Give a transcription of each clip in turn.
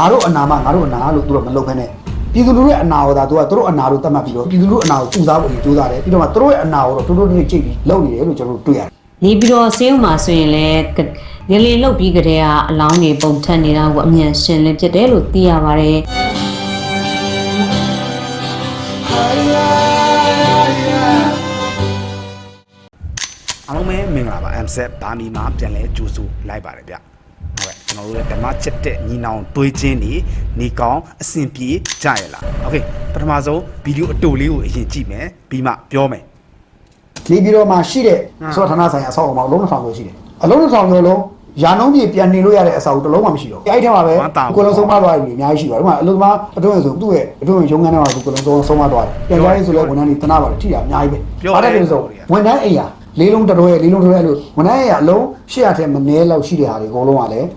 ငါတို့အနာမငါတို့အနာလို့သူတို့မလုပ်ဖ ೇನೆ ပြည်သူလူထုရဲ့အနာကိုဒါသူကသူတို့အနာလို့သတ်မှတ်ပြီးတော့ပြည်သူလူထုအနာကိုပူစားဖို့ကြိုးစားတယ်ပြီးတော့မှသူတို့ရဲ့အနာကိုတော့တိုးတိုးတိတိကြိတ်ပြီးလုပ်နေတယ်လို့ကျွန်တော်တို့တွေ့ရတယ်နေပြီးတော့ဆေးဥမှာဆိုရင်လည်းငလင်လုတ်ပြီးကြတဲ့ကအလောင်းတွေပုံထက်နေတာကိုအမြန်ရှင်းလင်းဖြစ်တယ်လို့သိရပါတယ်အားလုံးပဲမင်္ဂလာပါ MZ ဘာမီမှာပြန်လဲကြိုးစုလိုက်ပါတယ်ဗျ ဟုတ်ကဲ့ကျွန်တော်တို့လည်းဓမ္မချက်တဲ့ညီနောင်တွေးချင်းနေနေကောင်းအဆင်ပြေကြရလားโอเคပထမဆုံးဗီဒီယိုအတူလေးကိုအရင်ကြည့်မယ်ပြီးမှပြောမယ် နေပြည်တော်မှာရှိတဲ့စောဌာနဆိုင်အဆောက်အအုံမှာအလုံးတစ်ထောင်ကျော်ရှိတယ်အလုံးတစ်ထောင်ကျော်လုံးရာနှုံးပြေပြန်နေလို့ရတဲ့အဆောက်အအုံတစ်လုံးမှမရှိတော့ဘူးအဲ့ဒီထဲမှာပဲကိုလုံးဆုံးမသွားပြီအများကြီးရှိပါတယ်ဥပမာအလုံးသမားအတွင်းဆိုသူ့ရဲ့အတွင်းရုံငန်းထဲမှာကိုလုံးဆုံးဆုံးမသွားတယ်ပြန်သွားရေးဆိုလဲဝန်ထမ်းတွေတနာပါတယ်ထိတာအများကြီးပဲဘာလဲဆိုဝန်ထမ်းအိမ်ယာ လေးလုံးတစ်တွဲလေးလုံးတစ်တွဲအဲ့လိုဝန်ထမ်းအိမ်ယာအလုံး800ထဲမနည်းလောက်ရှိတဲ့ဟာတွေအကုန်လုံးကလည်း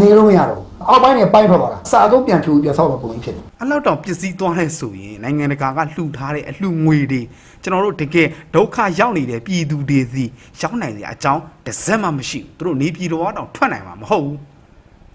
နေလို့မရတော့ဘူးအောက်ပိုင်းနဲ့ပိုင်းထွက်သွားတာစာအုပ်ပြန်ဖြူပြန်ဆောက်တော့ပုံကြီးဖြစ်တယ်အဲ့လောက်တော့ပစ္စည်းသွားတဲ့ဆိုရင်နိုင်ငံတကာကလှူထားတဲ့အလှူငွေတွေကျွန်တော်တို့တကယ်ဒုက္ခရောက်နေတဲ့ပြည်သူတွေစီရောက်နိုင်တဲ့အကြောင်းတစ်စက်မှမရှိဘူးသူတို့နေပြည်တော်တော့ထွက်နိုင်မှာမဟုတ်ဘူး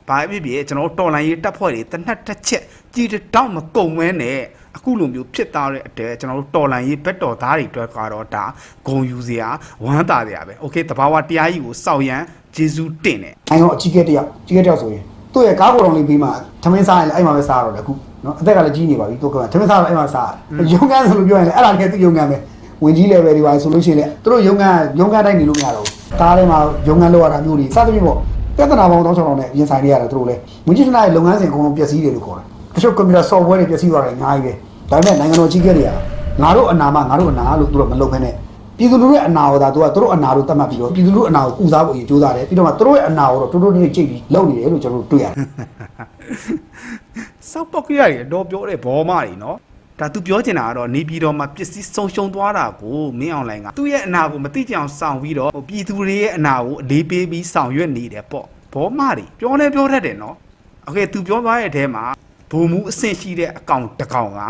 ဘာဖြစ်ဖြစ်ကျွန်တော်တို့တော်လိုင်းရေးတက်ဖွဲ့တွေတနက်တစ်ချက်ကြည်တောက်မကုံမဲနဲ့ အခုလိုမျိုးဖြစ်သွားတဲ့အတဲကျွန်တော်တို့တော်လိုင်းရေးဘက်တော်သားတွေအတွက်ကတော့ဒါဂုံယူစရာဝမ်းသာစရာပဲโอเคတဘာဝတရားကြီးကိုစောက်ရန်ဂျေဇူးတင်တယ် နိုင်ငံတော်အကြီးအကဲတစ်ယောက်အကြီးအကဲတစ်ယောက်ဆိုရင်သူ့ရဲ့ကားပေါ်တော်လေးပြီးမှထမင်းစားရင်လည်းအဲ့မှာပဲစားရတော့တယ်အခုနော်အသက်ကလည်းကြီးနေပါပြီသူကထမင်းစားတော့အဲ့မှာစားရတယ်ရုံကန်းဆိုလို့ပြောရင်လည်းအဲ့ဒါတကယ်သူရုံကန်းပဲဝင်ကြီး level တွေပါဆိုလို့ရှိရင်လည်းသူတို့ရုံကန်းရုံကန်းတိုင်းနေလို့မရတော့ဘူးကားထဲမှာရုံကန်းလောက်ရတာမျိုးတွေစသဖြင့်ပေါ့ပြဿနာပေါင်းတောင်းချောင်းနဲ့ရင်ဆိုင်နေရတယ်သူတို့လည်းဝင်ကြီးဌာနရဲ့လုပ်ငန်းစဉ်အကုန်လုံးပျက်စီးတယ်လို့ခေါ်တယ် တချို့ကွန်ပျူတာ software တွေပျက်စီးသွားတယ်အများကြီးပဲဒါပေမဲ့နိုင်ငံတော်အကြီးအကဲတွေကငါတို့အနာမငါတို့အနာလို့သူတို့မလုပ်ဖ ೇನೆ ပြည်သူလူထုရဲ့အနာကိုဒါသူကသူတို့အနာလို့သတ်မှတ်ပြီးတော့ပြည်သူလူထုအနာကိုကုစားဖို့အရင်ကြိုးစားတယ်ပြီးတော့မှသူတို့ရဲ့အနာကိုတော့တိုးတိုးတိတိကြိတ်ပြီးလုပ်နေတယ်လို့ကျွန်တော်တို့တွေ့ရတယ် စောက်ပေါက်ကြရတယ်တော့ပြောတဲ့ဘောမတွေနော်ဒါသူပြောချင်တာကတော့နေပြည်တော်မှာပစ္စည်းဆုံးရှုံသွားတာကိုမင်းအောင်လိုင်းကသူ့ရဲ့အနာကိုမသိကြအောင်စောင့်ပြီးတော့ဟိုပြည်သူတွေရဲ့အနာကိုအလေးပေးပြီးဆောင်ရွက်နေတယ်ပေါ့ဘောမတွေပြောလဲပြောတတ်တယ်နော်โอเคသူပြောသွားတဲ့အထဲမှာ ဘုံမူအဆင့်ရှိတဲ့အကောင်တစ်ကောင်က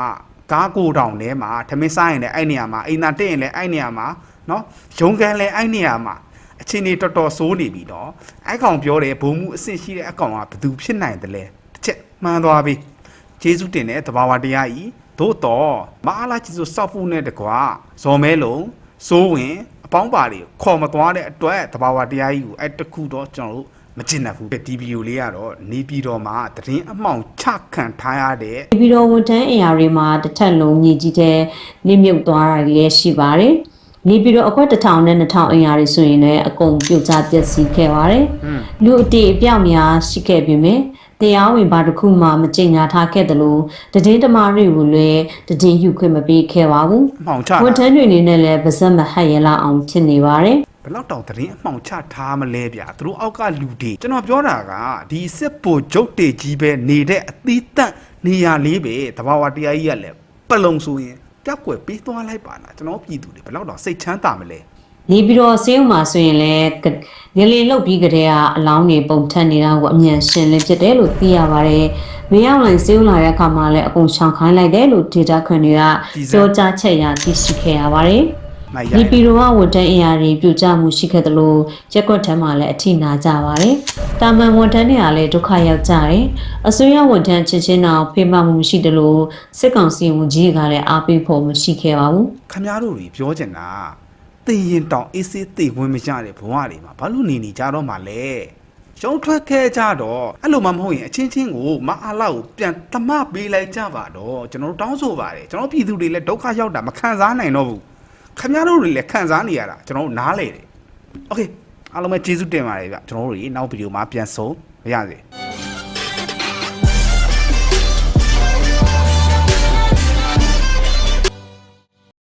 ကားကိုတောင်ထဲမှာထမင်းစားရင်လည်းအဲ့နေရာမှာအိမ်သာတက်ရင်လည်းအဲ့နေရာမှာနော်ရုံကန်လည်းအဲ့နေရာမှာအချင်းနေတော်တော်စိုးနေပြီနော်အဲ့ကောင်ပြောတယ်ဘုံမူအဆင့်ရှိတဲ့အကောင်ကဘယ်သူဖြစ်နိုင်တယ်လဲတစ်ချက်မှန်းသွားပြီကျေးဇူးတင်တဲ့တဘာဝတရားဤသို့တော့မအားလားကျေးဇူးစောက်ဖို့နဲ့တကွာဇော်မဲလုံးစိုးဝင်အပေါင်းပါတွေခေါ်မသွားတဲ့အတွက်တဘာဝတရားဤကိုအဲ့တခုတော့ကျွန်တော်တို့ မကျင်တတ်ဘူးဒီဗီဒီယိုလေးကတော့နေပြည်တော်မှာသတင်းအမှောင်ချခံထားရတဲ့နေပြီးတော့ဝန်ထမ်းအင်အားတွေမှာတစ်ထက်လုံးညီကြီးတဲ့နေမြုပ်သွားတာတွေလည်းရှိပါတယ်နေပြီးတော့အခွက်တစ်ထောင်နဲ့နှစ်ထောင်အင်အားတွေဆိုရင်လည်းအကုန်ပြုတ်ကျပျက်စီးခဲ့ပါတယ်ဟွန်းလူအတေအပြောက်များရှိခဲ့ပြီမြင်တရားဝင်ဘာတစ်ခုမှမကြင်ညာထားခဲ့တယ်လို့တည်င်းတမားတွေကိုလည်းတည်င်းယူခွင့်မပေးခဲ့ပါဘူးအမှောင်ချဝန်ထတာမ်းတွေအနေနဲ့လည်းပါဇက်မဟတ်ရလာအောင်ဖြစ်နေပါတယ် ဘယ်တော့တောင်သတင်းအမှောင်ချထားမလဲဗျာသူတို့အောက်ကလူတွေကျွန်တော်ပြောတာကဒီစစ်ပိုဂျုတ်တေကြီးပဲနေတဲ့အသီးတန့်နေရာလေးပဲတဘာဝတရားကြီးကလည်းပလုံဆိုရင်ကြောက်ွယ်ပေးသွားလိုက်ပါလားကျွန်တော်ပြည်သူတွေဘယ်တော့တောင်စိတ်ချမ်းသာမလဲနေပြီးတော့ဆေးဥမှာဆိုရင်လည်းငလင်လုတ်ပြီးကြတဲ့ကအလောင်းတွေပုံထက်နေတာကိုအမြန်ရှင်းလင်းဖြစ်တယ်လို့သိရပါတယ်။မရောက်လိုက်ဆေးဥလာတဲ့အခါမှာလည်းအကုန်ရှောင်ခိုင်းလိုက်တယ်လို့ဒေတာခွန်တွေကပြောကြားချက်ရသိရှိခဲ့ရပါတယ်။ နိုင်ရဒီပီရိုကဝန်ထမ်းအင်အားတွေပြုတ်ကျမှုရှိခဲ့တယ်လို့ရက်ကွက်ထမ်းမှာလည်းအထိနာကြပါတယ်။တာမန်ဝန်ထမ်းတွေကလည်းဒုက္ခရောက်ကြတယ်။အစိုးရဝန်ထမ်းချင်းချင်းတော့ဖေးမမှုမရှိတယ်လို့စစ်ကောင်စီဝန်ကြီးကလည်းအားပေးဖို့မရှိခဲ့ပါဘူးခမရတို့တွေပြောချင်တာသိရင်တောင်အေးစေးသိဝင်မကြတဲ့ဘဝတွေမှာဘာလို့နေနေကြတော့မှလဲရုံထွက်ခဲ့ကြတော့အဲ့လိုမှမဟုတ်ရင်အချင်းချင်းကိုမအားလောက်ကိုပြန်တမပေးလိုက်ကြပါတော့ကျွန်တော်တို့တောင်းဆိုပါတယ်ကျွန်တော်ပြည်သူတွေလည်းဒုက္ခရောက်တာမခံစားနိုင်တော့ဘူး ခမရတို့တွေလည်းခံစားနေရတာကျွန်တော်တို့နားလေတယ်โอเคအားလုံးပဲကျေးဇူးတင်ပါတယ်ဗျကျွန်တော်တို့တွေနောက်ဗီဒီယိုမှာပြန်ဆုံမရစေ